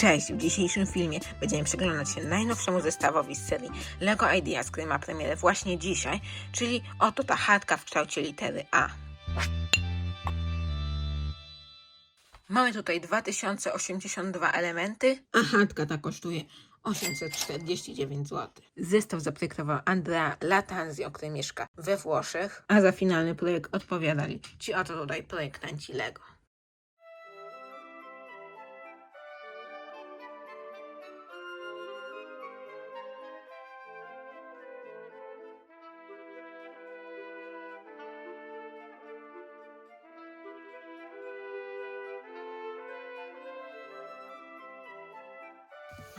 Cześć! W dzisiejszym filmie będziemy przyglądać się najnowszemu zestawowi z serii LEGO Ideas, który ma premierę właśnie dzisiaj, czyli oto ta chatka w kształcie litery A. Mamy tutaj 2082 elementy, a chatka ta kosztuje 849 zł. Zestaw zaprojektował Andrea Latanzio, który mieszka we Włoszech, a za finalny projekt odpowiadali ci oto tutaj projektanci LEGO.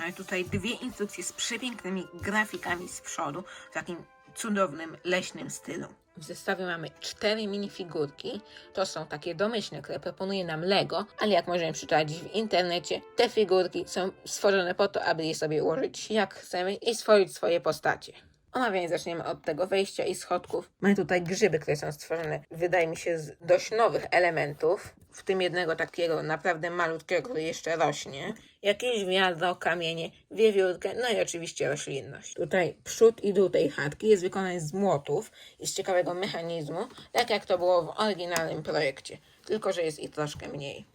Mamy tutaj dwie instrukcje z przepięknymi grafikami z przodu, w takim cudownym, leśnym stylu. W zestawie mamy cztery minifigurki. To są takie domyślne, które proponuje nam Lego, ale jak możemy przeczytać w internecie, te figurki są stworzone po to, aby je sobie ułożyć jak chcemy i stworzyć swoje postacie. Omawianie zaczniemy od tego wejścia i schodków. Mamy tutaj grzyby, które są stworzone, wydaje mi się, z dość nowych elementów. W tym jednego takiego naprawdę malutkiego, który jeszcze rośnie. Jakieś wiadro, kamienie, wiewiórkę, no i oczywiście roślinność. Tutaj przód i dół tej chatki jest wykonany z młotów i z ciekawego mechanizmu, tak jak to było w oryginalnym projekcie. Tylko, że jest ich troszkę mniej.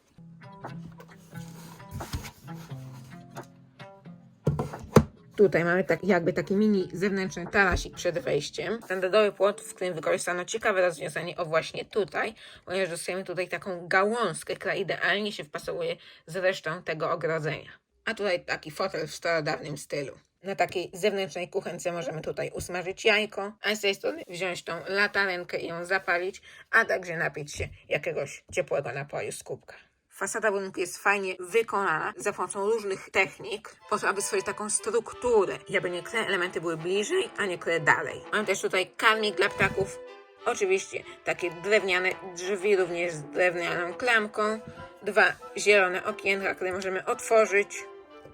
Tutaj mamy tak, jakby taki mini zewnętrzny tarasik przed wejściem. Standardowy płot, w którym wykorzystano ciekawe rozwiązanie, o właśnie tutaj, ponieważ dostajemy tutaj taką gałązkę, która idealnie się wpasowuje z resztą tego ogrodzenia. A tutaj taki fotel w starodawnym stylu. Na takiej zewnętrznej kuchence możemy tutaj usmażyć jajko, a z tej strony wziąć tą latarenkę i ją zapalić, a także napić się jakiegoś ciepłego napoju z kubka. Fasada budynku jest fajnie wykonana za pomocą różnych technik, po to, aby stworzyć taką strukturę i aby niektóre elementy były bliżej, a niektóre dalej. Mamy też tutaj karmik dla ptaków. Oczywiście takie drewniane drzwi również z drewnianą klamką. Dwa zielone okienka, które możemy otworzyć.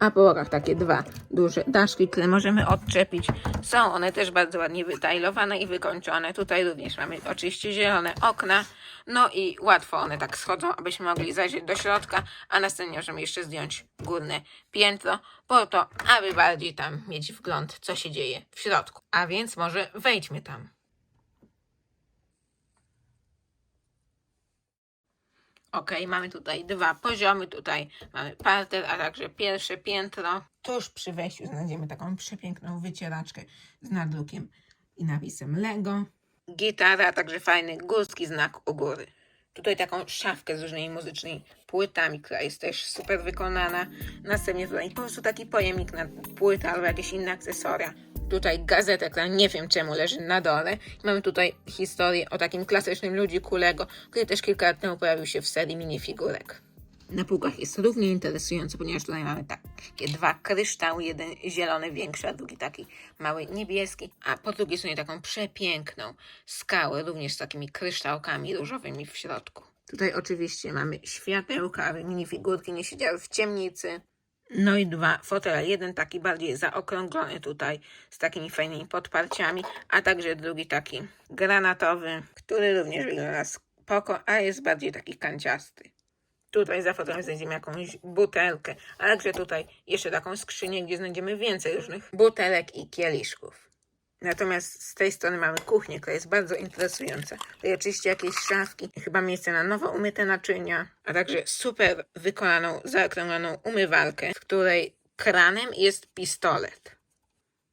A po bokach takie dwa duże daszki, które możemy odczepić. Są one też bardzo ładnie wytajlowane i wykończone. Tutaj również mamy oczywiście zielone okna. No i łatwo one tak schodzą, abyśmy mogli zajrzeć do środka, a następnie możemy jeszcze zdjąć górne piętro, po to, aby bardziej tam mieć wgląd, co się dzieje w środku. A więc może wejdźmy tam. Ok, mamy tutaj dwa poziomy. Tutaj mamy parter, a także pierwsze piętro. Tuż przy wejściu znajdziemy taką przepiękną wycieraczkę z nadrukiem i napisem Lego. Gitara, a także fajny górski znak u góry. Tutaj taką szafkę z różnymi muzycznymi płytami, która jest też super wykonana. Następnie tutaj po prostu taki pojemnik na płytę albo jakieś inne akcesoria. Tutaj gazetę, która nie wiem czemu leży na dole. Mamy tutaj historię o takim klasycznym ludziku Lego, który też kilka lat temu pojawił się w serii minifigurek. Na półkach jest równie interesująco, ponieważ tutaj mamy takie dwa kryształy, jeden zielony większy, a drugi taki mały niebieski, a po drugiej stronie taką przepiękną skałę, również z takimi kryształkami różowymi w środku. Tutaj oczywiście mamy światełka, aby minifigurki nie siedziały w ciemnicy. No i dwa fotele. Jeden taki bardziej zaokrąglony tutaj z takimi fajnymi podparciami, a także drugi taki granatowy, który również wygląda spoko, a jest bardziej taki kanciasty. Tutaj za fotelem znajdziemy jakąś butelkę, a także tutaj jeszcze taką skrzynię, gdzie znajdziemy więcej różnych butelek i kieliszków. Natomiast z tej strony mamy kuchnię, która jest bardzo interesująca. Tutaj oczywiście jakieś szafki, chyba miejsce na nowo umyte naczynia, a także super wykonaną, zaokrągloną umywalkę, w której kranem jest pistolet.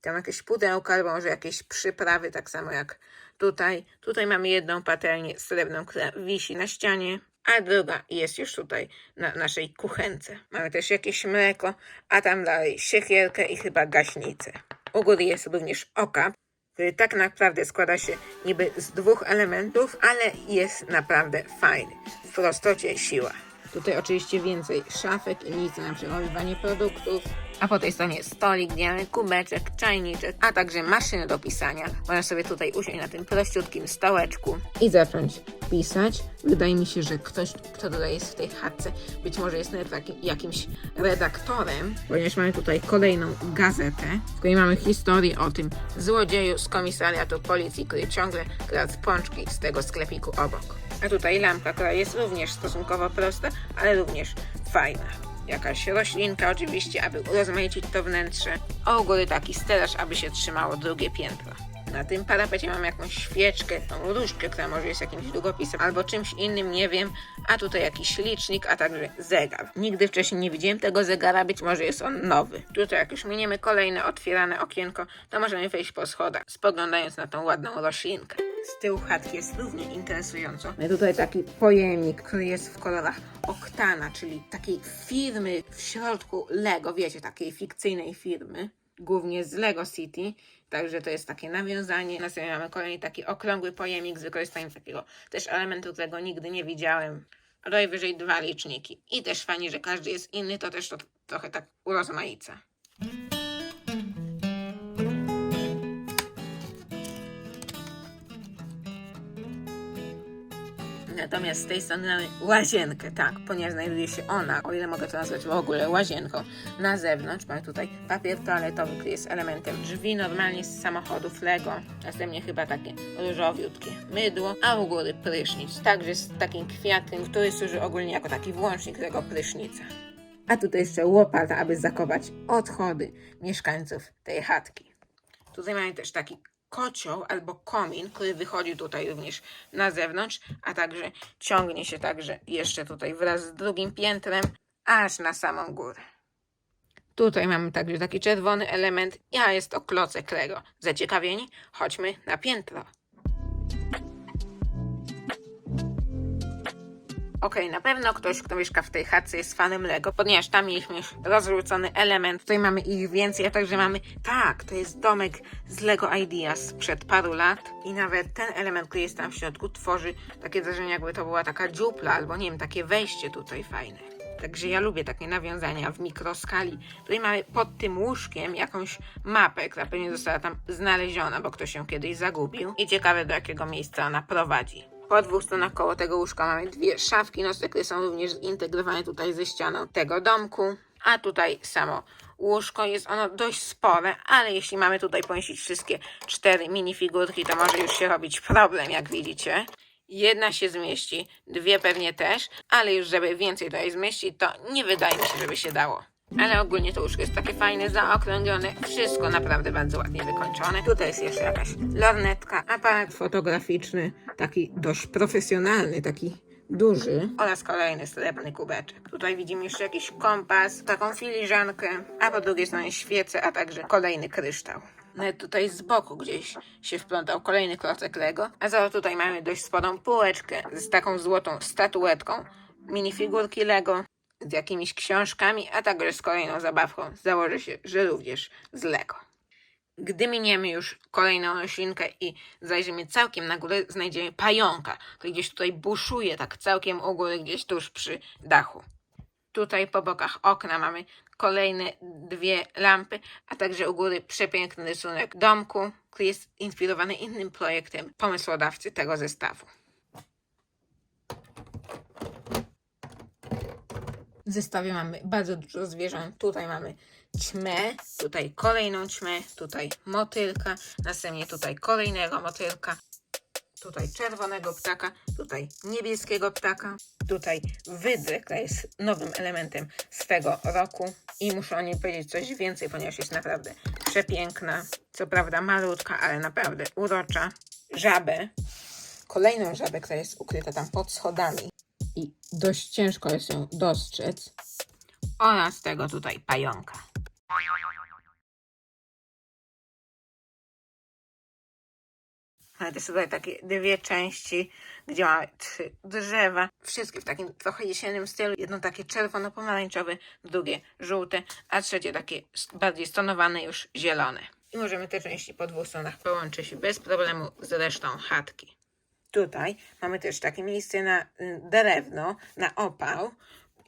Tam jakieś pudełka albo może jakieś przyprawy, tak samo jak tutaj. Tutaj mamy jedną patelnię srebrną, która wisi na ścianie, a druga jest już tutaj na naszej kuchence. Mamy też jakieś mleko, a tam dalej siekierkę i chyba gaśnicę. U góry jest również okap, który tak naprawdę składa się niby z dwóch elementów, ale jest naprawdę fajny. W prostocie siła. Tutaj oczywiście więcej szafek i miejsca na przechowywanie produktów. A po tej stronie stolik, mamy kubeczek, czajniczek, a także maszynę do pisania. Można sobie tutaj usiąść na tym prościutkim stołeczku i zacząć pisać. Wydaje mi się, że ktoś, kto tutaj jest w tej chatce, być może jest nawet jakimś redaktorem, ponieważ mamy tutaj kolejną gazetę, w której mamy historię o tym złodzieju z komisariatu policji, który ciągle kradł pączki z tego sklepiku obok. A tutaj lampka, która jest również stosunkowo prosta, ale również fajna. Jakaś roślinka oczywiście, aby urozmaicić to wnętrze, a góry taki stelaż, aby się trzymało drugie piętro. Na tym parapecie mam jakąś świeczkę, tą różkę, która może jest jakimś długopisem albo czymś innym, nie wiem. A tutaj jakiś licznik, a także zegar. Nigdy wcześniej nie widziałem tego zegara, być może jest on nowy. Tutaj jak już miniemy kolejne otwierane okienko, to możemy wejść po schodach, spoglądając na tą ładną roślinkę. Z tyłu chatki jest równie interesująco. Mamy tutaj taki pojemnik, który jest w kolorach Oktana, czyli takiej firmy w środku Lego, wiecie, takiej fikcyjnej firmy głównie z Lego City, także to jest takie nawiązanie. Następnie mamy kolejny taki okrągły pojemnik z wykorzystaniem takiego też elementu, którego nigdy nie widziałem. Najwyżej dwa liczniki. I też fajnie, że każdy jest inny, to też to trochę tak urozmaica. Natomiast z tej strony mamy łazienkę, tak, ponieważ znajduje się ona, o ile mogę to nazwać w ogóle łazienką, na zewnątrz. Mamy tutaj papier toaletowy, który jest elementem drzwi, normalnie z samochodów Lego. Następnie chyba takie różowiutkie mydło, a u góry prysznic, także z takim kwiatem, który służy ogólnie jako taki włącznik tego prysznica. A tutaj jeszcze łopata, aby zakopać odchody mieszkańców tej chatki. Tutaj mamy też taki kocioł albo komin, który wychodzi tutaj również na zewnątrz, a także ciągnie się także jeszcze tutaj wraz z drugim piętrem, aż na samą górę. Tutaj mamy także taki czerwony element, a jest to klocek Lego. Zaciekawieni? Chodźmy na piętro. Okej, na pewno ktoś, kto mieszka w tej chatce jest fanem Lego, ponieważ tam mieliśmy już rozrzucony element. Tutaj mamy ich więcej, a także mamy... Tak, to jest domek z Lego Ideas sprzed paru lat i nawet ten element, który jest tam w środku, tworzy takie wrażenie, jakby to była taka dziupla, albo nie wiem, takie wejście tutaj fajne. Także ja lubię takie nawiązania w mikroskali. Tutaj mamy pod tym łóżkiem jakąś mapę, która pewnie została tam znaleziona, bo ktoś ją kiedyś zagubił. I ciekawe, do jakiego miejsca ona prowadzi. Po dwóch stronach koło tego łóżka mamy dwie szafki nocne, które są również zintegrowane tutaj ze ścianą tego domku. A tutaj samo łóżko jest ono dość spore, ale jeśli mamy tutaj pomieścić wszystkie cztery minifigurki, to może już się robić problem, jak widzicie. Jedna się zmieści, dwie pewnie też, ale już żeby więcej tutaj zmieścić, to nie wydaje mi się, żeby się dało. Ale ogólnie to łóżko jest takie fajne, zaokrąglone, wszystko naprawdę bardzo ładnie wykończone. Tutaj jest jeszcze jakaś lornetka, aparat fotograficzny, taki dość profesjonalny, taki duży. Oraz kolejny srebrny kubeczek. Tutaj widzimy jeszcze jakiś kompas, taką filiżankę, a po drugiej stronie świece, a także kolejny kryształ. Nawet tutaj z boku gdzieś się wplątał kolejny klocek Lego, a za tutaj mamy dość sporą półeczkę z taką złotą statuetką, minifigurki Lego, z jakimiś książkami, a także z kolejną zabawką. Założę się, że również z Lego. Gdy miniemy już kolejną roślinkę i zajrzymy całkiem na górę, znajdziemy pająka, który gdzieś tutaj buszuje tak całkiem u góry, gdzieś tuż przy dachu. Tutaj po bokach okna mamy kolejne dwie lampy, a także u góry przepiękny rysunek domku, który jest inspirowany innym projektem pomysłodawcy tego zestawu. W zestawie mamy bardzo dużo zwierząt. Tutaj mamy ćmę, tutaj kolejną ćmę, tutaj motylka, następnie tutaj kolejnego motylka, tutaj czerwonego ptaka, tutaj niebieskiego ptaka, tutaj wydrę, która jest nowym elementem z tego roku i muszę o niej powiedzieć coś więcej, ponieważ jest naprawdę przepiękna, co prawda malutka, ale naprawdę urocza. Żabę, kolejną żabę, która jest ukryta tam pod schodami i dość ciężko jest ją dostrzec. Oraz tego tutaj pająka. Ale są tutaj takie dwie części, gdzie mamy trzy drzewa. Wszystkie w takim trochę jesiennym stylu. Jedno takie czerwono-pomarańczowe, drugie żółte, a trzecie takie bardziej stonowane, już zielone. I możemy te części po dwóch stronach połączyć bez problemu z resztą chatki. Tutaj mamy też takie miejsce na y, drewno, na opał.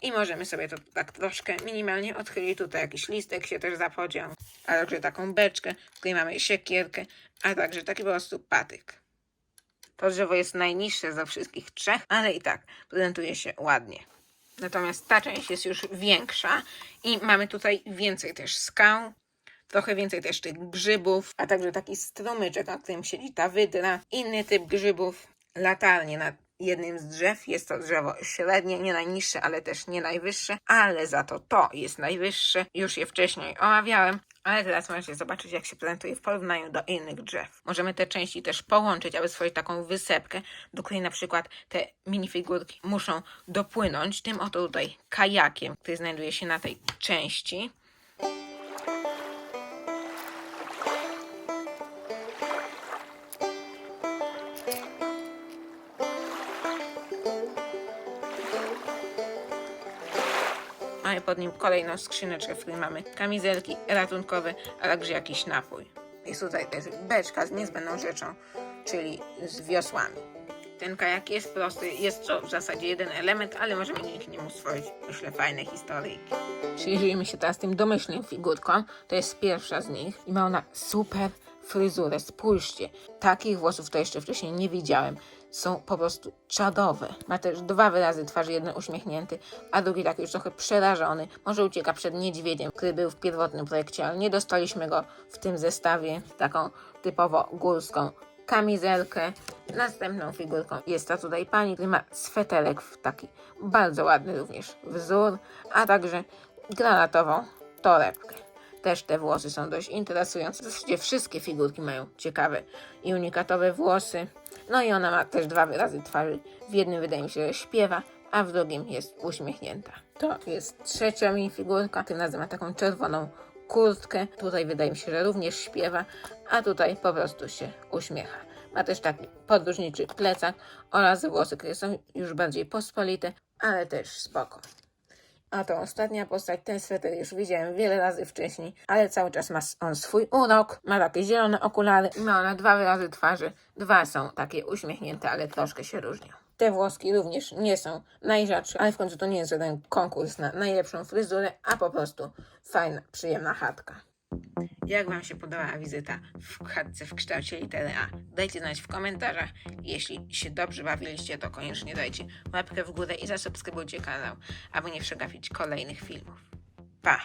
I możemy sobie to tak troszkę minimalnie odchylić. Tutaj jakiś listek się też zapodział. A także taką beczkę, której mamy siekierkę, a także taki po prostu patyk. To drzewo jest najniższe ze wszystkich trzech, ale i tak prezentuje się ładnie. Natomiast ta część jest już większa i mamy tutaj więcej też skał, trochę więcej też tych grzybów, a także taki strumyczek, na którym siedzi ta wydra, inny typ grzybów, latarnie na jednym z drzew. Jest to drzewo średnie, nie najniższe, ale też nie najwyższe, ale za to to jest najwyższe. Już je wcześniej omawiałem. Ale teraz możecie zobaczyć, jak się prezentuje w porównaniu do innych drzew. Możemy te części też połączyć, aby stworzyć taką wysepkę, do której na przykład te minifigurki muszą dopłynąć. Tym oto tutaj kajakiem, który znajduje się na tej części. Pod nim kolejną skrzyneczkę, w której mamy kamizelki ratunkowe, a także jakiś napój. Jest tutaj też beczka z niezbędną rzeczą, czyli z wiosłami. Ten kajak jest prosty, jest to w zasadzie jeden element, ale możemy dzięki niemu stworzyć, myślę, fajne historyjki. Przyjrzyjmy się teraz tym domyślnym figurkom. To jest pierwsza z nich i ma ona super fryzurę. Spójrzcie, takich włosów to jeszcze wcześniej nie widziałem. Są po prostu czadowe. Ma też dwa wyrazy twarzy, jeden uśmiechnięty, a drugi taki już trochę przerażony. Może ucieka przed niedźwiedziem, który był w pierwotnym projekcie, ale nie dostaliśmy go w tym zestawie. Taką typowo górską kamizelkę. Następną figurką jest ta tutaj pani, która ma sweterek w taki bardzo ładny również wzór, a także granatową torebkę. Też te włosy są dość interesujące. Wszystkie figurki mają ciekawe i unikatowe włosy. No i ona ma też dwa wyrazy twarzy. W jednym wydaje mi się, że śpiewa, a w drugim jest uśmiechnięta. To jest trzecia minifigurka. Tym razem ma taką czerwoną kurtkę. Tutaj wydaje mi się, że również śpiewa, a tutaj po prostu się uśmiecha. Ma też taki podróżniczy plecak oraz włosy, które są już bardziej pospolite, ale też spoko. A to ostatnia postać, ten sweter już widziałem wiele razy wcześniej, ale cały czas ma on swój urok, ma takie zielone okulary i ma ona dwa wyrazy twarzy. Dwa są takie uśmiechnięte, ale troszkę się różnią. Te włoski również nie są najrzadsze, ale w końcu to nie jest żaden konkurs na najlepszą fryzurę, a po prostu fajna, przyjemna chatka. Jak Wam się podobała wizyta w chatce w kształcie litery A? Dajcie znać w komentarzach. Jeśli się dobrze bawiliście, to koniecznie dajcie łapkę w górę i zasubskrybujcie kanał, aby nie przegapić kolejnych filmów. Pa!